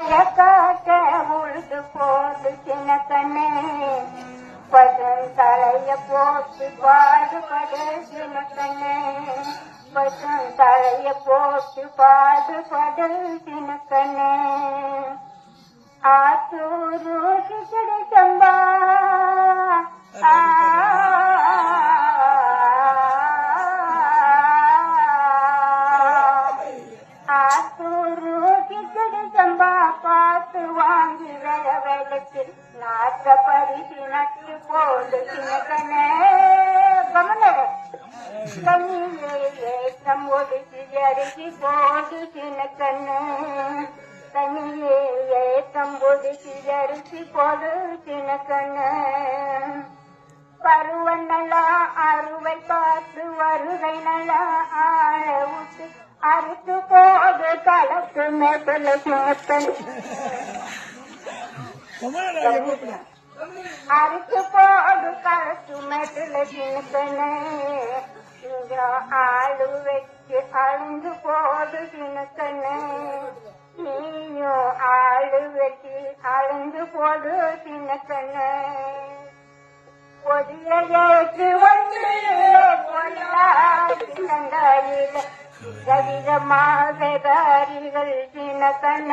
காக்க உழுது போது சின்ன கண்ணே பசும் தலைய போட்டு பாடுபடு சின்ன கண்ணே பசும் தலைய போட்டு பாடுபடு சின்ன கண்ணே ஆத்தூரு கிச்சடி சம்பா. ஆத்தூரு கிச்சடி சம்பா பார்த்து வாங்கி வர வேலைக்கு நாட்ட பரிசு நட்டு போடு சின்னக்கனே கமலர் கண்ணிலே ஏற்றம் ஒடுக்கி அரிசி போடு சின்னக்கண்ணு தனியே ஏற்றம் ஒடுக்கி அரிசி போடு சின்னக்கண்ணு பருவ நல்லா அறுவை பார்த்து வருகை நல்லா ஆள விட்டு அறுத்து போ கலப்பு மேட்டல சின்னப்பன் அறுத்து போது கலப்பு மேட்டல சின்னப்பனே இங்க ஆளு வச்சு அழுந்து போது சின்னக்கண்ணே நீயும் ஆளு வச்சு அழுந்து போது சின்னக்கண்ணே பொதியேற்று வந்து பொல்லாயில கவிதமாக தாரிகள் தினத்தன.